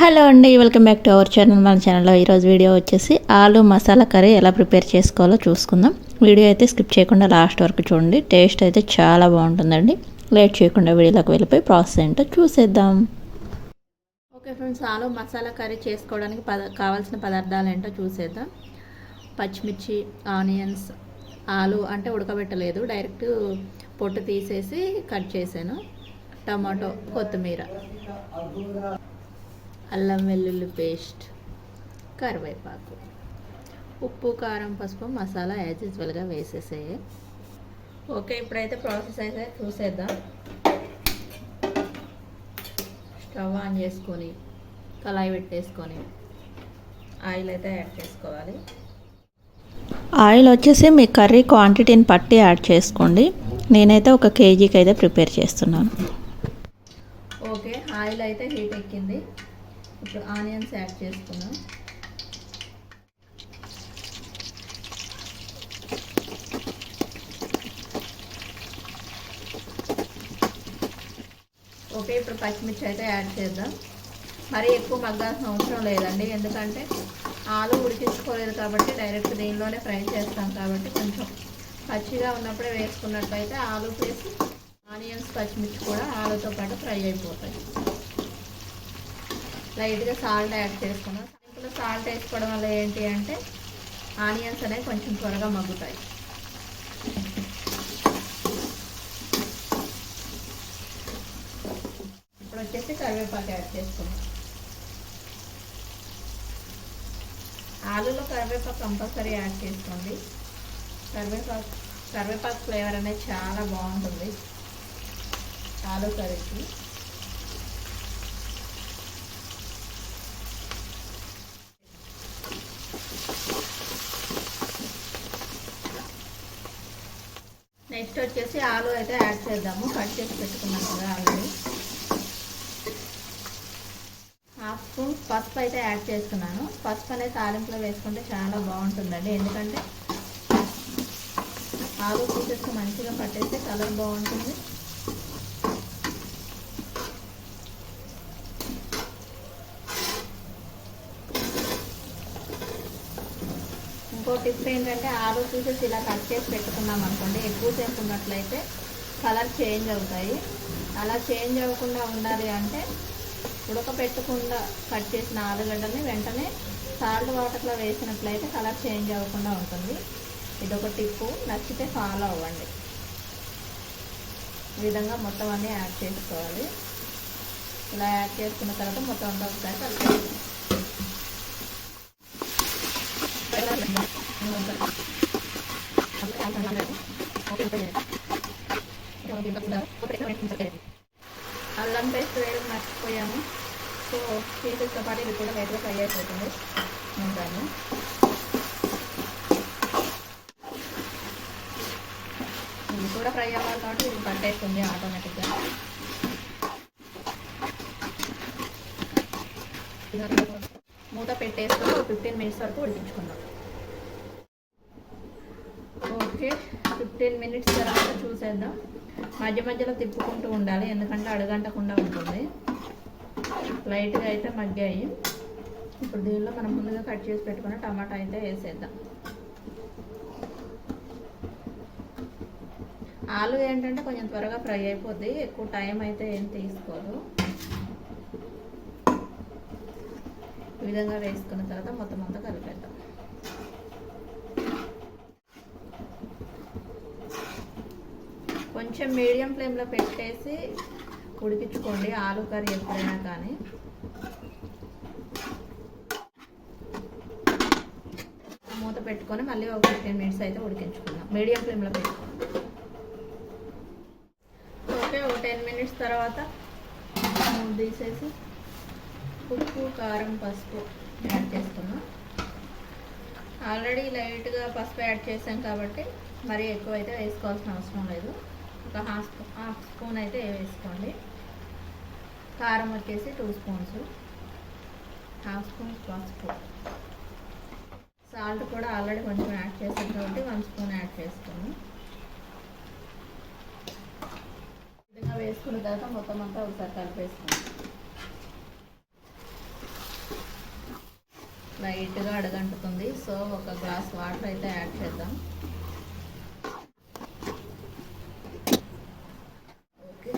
Hello అండి welcome back to our channel. మన ఛానల్లో ఈరోజు వీడియో వచ్చేసి ఆలు మసాలా కర్రీ ఎలా ప్రిపేర్ చేసుకోవాలో చూసుకుందాం. వీడియో అయితే స్కిప్ చేయకుండా లాస్ట్ వరకు చూడండి. టేస్ట్ అయితే చాలా బాగుంటుందండి. లేట్ చేయకుండా వీడియోలోకి వెళ్ళిపోయి ప్రాసెస్ ఏంటో చూసేద్దాం. ఓకే ఫ్రెండ్స్ ఆలు మసాలా కర్రీ చేసుకోవడానికి పద కావాల్సిన పదార్థాలు ఏంటో చూసేద్దాం. పచ్చిమిర్చి ఆనియన్స్ ఆలు అంటే ఉడకబెట్టలేదు. డైరెక్ట్ పొట్టు తీసేసి కట్ చేశాను. టమాటో కొత్తిమీర. అల్లం వెల్లుల్లి పేస్ట్ కరివేపాకు ఉప్పు కారం పసుపు మసాలా యాజ్ యూజువల్గా వేసేసాయి. ఓకే ఇప్పుడైతే ప్రాసెస్ అయితే చూసేద్దాం. స్టవ్ ఆన్ చేసుకొని కళాయి పెట్టేసుకొని ఆయిల్ అయితే యాడ్ చేసుకోవాలి. ఆయిల్ వచ్చేసి మీ కర్రీ క్వాంటిటీని పట్టి యాడ్ చేసుకోండి. నేనైతే ఒక కేజీకి అయితే ప్రిపేర్ చేస్తున్నాను. ఓకే ఆయిల్ అయితే హీట్ ఎక్కింది. ఇప్పుడు ఆనియన్స్ యాడ్ చేసుకున్నాం ఓకే ఇప్పుడు పచ్చిమిర్చి అయితే యాడ్ చేద్దాం. మరీ ఎక్కువ మగ్గాల్సిన అవసరం లేదండి ఎందుకంటే ఆలు ఉడికించుకోలేదు కాబట్టి డైరెక్ట్ దీనిలోనే ఫ్రై చేస్తాం కాబట్టి కొంచెం పచ్చిగా ఉన్నప్పుడే వేసుకున్నట్లయితే ఆలు ప్లస్ ఆనియన్స్ పచ్చిమిర్చి కూడా ఆలుతో పాటు ఫ్రై అయిపోతాయి. లైట్గా సాల్ట్ యాడ్ చేసుకున్నాం. ఇంట్లో సాల్ట్ వేసుకోవడం వల్ల ఏంటి అంటే ఆనియన్స్ అనేవి కొంచెం త్వరగా మగ్గుతాయి. ఇప్పుడు వచ్చేసి కరివేపాకు యాడ్ చేసుకున్నాం. ఆలులో కరివేపాకు కంపల్సరీ యాడ్ చేసుకోండి. కరివేపాకు కరివేపాకు ఫ్లేవర్ అనేది చాలా బాగుంటుంది. ఆలు కర్రీకి. నెక్స్ట్ వచ్చేసి ఆలు అయితే యాడ్ చేద్దాము. కట్ చేసి పెట్టుకున్నాం కదా ఆల్రెడీ. హాఫ్ స్పూన్ పసుపు అయితే యాడ్ చేస్తున్నాను పసుపు అనేది తాలింపులో వేసుకుంటే చాలా బాగుంటుందండి. ఎందుకంటే ఆలు పీసెస్ మంచిగా పట్టేస్తే కలర్ బాగుంటుంది. ఇంకో టిప్ ఏంటంటే ఆలు పీసెస్ ఇలా కట్ చేసి పెట్టుకున్నాం అనుకోండి ఎక్కువసేపు ఉన్నట్లయితే కలర్ చేంజ్ అవుతాయి. అలా చేంజ్ అవ్వకుండా ఉండాలి అంటే ఉడకపెట్టకుండా కట్ చేసిన ఆలుగడ్డని వెంటనే సాల్ట్ వాటర్లో వేసినట్లయితే కలర్ చేంజ్ అవ్వకుండా ఉంటుంది. ఇదొక టిప్పు. నచ్చితే ఫాలో అవ్వండి. ఈ విధంగా మొత్తం అన్నీ యాడ్ చేసుకోవాలి. ఇలా యాడ్ చేసుకున్న తర్వాత మొత్తం అంతా ఒకసారి కలిపి అల్లం పేస్ట్ వేయడం మర్చిపోయాము సో పీసెస్తో పాటు ఇది కూడా లైట్గా ఫ్రై అయిపోతుంది ఉంటాను ఇది కూడా ఫ్రై అవ్వాలి కాబట్టి ఇది పట్టేస్తుంది ఆటోమేటిక్గా మూత పెట్టేస్తూ ఫిఫ్టీన్ మినిట్స్ వరకు ఉడికించుకుందాం. ఓకే ఫిఫ్టీన్ మినిట్స్ తర్వాత చూసేద్దాం. మధ్య మధ్యలో తిప్పుకుంటూ ఉండాలి ఎందుకంటే అడగంటకుండా ఉంటుంది. లైట్గా అయితే మగ్గాయి. ఇప్పుడు దీనిలో మనం ముందుగా కట్ చేసి పెట్టుకున్న టమాటా అయితే వేసేద్దాం. ఆలు ఏంటంటే కొంచెం త్వరగా ఫ్రై అయిపోద్ది ఎక్కువ టైం అయితే ఏం తీసుకోదు. ఈ విధంగా వేసుకున్న తర్వాత మొత్తం అంతా కొంచెం మీడియం ఫ్లేమ్లో పెట్టేసి ఉడికించుకోండి. ఆలు కర్రీ ఎప్పుడైనా కానీ. మూత పెట్టుకొని మళ్ళీ ఒక ఫిఫ్టీన్ మినిట్స్ అయితే ఉడికించుకుందాం. మీడియం ఫ్లేమ్లో పెట్టుకోండి. ఓకే ఒక టెన్ మినిట్స్ తర్వాత మూడు తీసేసి ఉప్పు కారం పసుపు యాడ్ చేస్తున్నాం ఆల్రెడీ లైట్గా పసుపు యాడ్ చేసాం కాబట్టి మరీ ఎక్కువ అయితే వేసుకోవాల్సిన అవసరం లేదు. ఒక హాఫ్ హాఫ్ స్పూన్ అయితే వేసుకోండి. కారం వచ్చేసి టూ స్పూన్స్ హాఫ్ స్పూన్ పసుపు సాల్ట్ కూడా ఆల్రెడీ కొంచెం యాడ్ చేసాం కాబట్టి వన్ స్పూన్ యాడ్ చేసుకున్నాం. విధంగా వేసుకున్న తర్వాత మొత్తం అంతా ఒకసారి కలిపేసుకుందాం. లైట్గా అడగంటుతుంది. సో ఒక గ్లాస్ వాటర్ అయితే యాడ్ చేద్దాం ఓకే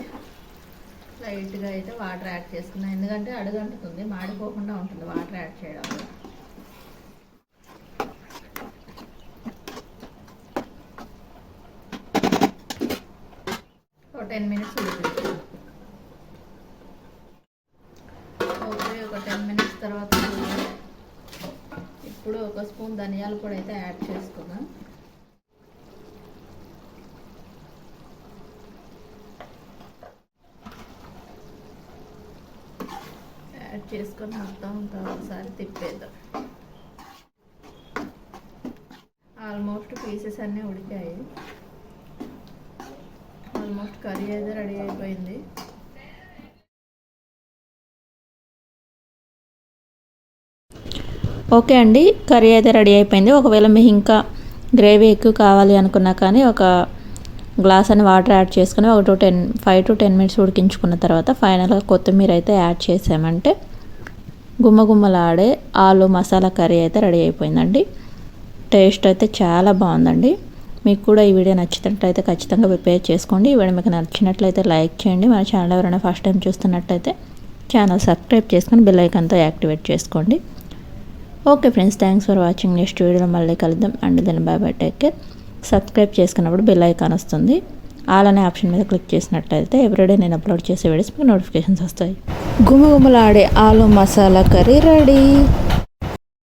లైట్గా అయితే వాటర్ యాడ్ చేసుకున్నాం. ఎందుకంటే అడుగంటుతుంది మాడిపోకుండా ఉంటుంది వాటర్ యాడ్ చేయడం వల్ల. ఒక టెన్ మినిట్స్ ఓకే ఒక టెన్ మినిట్స్ తర్వాత ఇప్పుడు ఒక స్పూన్ ధనియాలు కూడా అయితే యాడ్ చేసుకున్నాను యాడ్ చేసుకొని మొత్తం ఒకసారి తిప్పేద్దాం. ఆల్మోస్ట్ పీసెస్ అన్నీ ఉడికాయి. ఆల్మోస్ట్ కర్రీ అయితే రెడీ అయిపోయింది. ఓకే అండి కర్రీ అయితే రెడీ అయిపోయింది. ఒకవేళ మీకు ఇంకా గ్రేవీ ఎక్కువ కావాలి అనుకున్నా కానీ ఒక గ్లాస్ అని వాటర్ యాడ్ చేసుకుని ఒక two ten five to ten minutes ఉడికించుకున్న తర్వాత ఫైనల్గా కొత్తిమీర అయితే యాడ్ చేసామంటే గుమ్మగుమ్మలాడే ఆలు మసాలా కర్రీ అయితే రెడీ అయిపోయిందండి. టేస్ట్ అయితే చాలా బాగుందండి. మీకు కూడా ఈ వీడియో నచ్చినట్లయితే ఖచ్చితంగా ప్రిపేర్ చేసుకోండి. ఈ వీడియో మీకు నచ్చినట్లయితే లైక్ చేయండి. మన ఛానల్ ఎవరైనా ఫస్ట్ టైం చూస్తున్నట్లయితే ఛానల్ సబ్స్క్రైబ్ చేసుకొని బెల్ ఐకాన్తో యాక్టివేట్ చేసుకోండి. Okay friends thanks for watching. Next వీడియోలో మళ్ళీ కలుద్దాం. And then bye bye take care. Subscribe చేసుకున్నప్పుడు బెల్ ఐకాన్ వస్తుంది. ఆల్ అనే ఆప్షన్ మీద క్లిక్ చేసినట్టయితే ఎవ్రీడే నేను అప్లోడ్ చేసే వీడియోస్ మీకు నోటిఫికేషన్స్ వస్తాయి. గుమగుమలాడే ఆలు మసాలా కర్రీ రెడీ.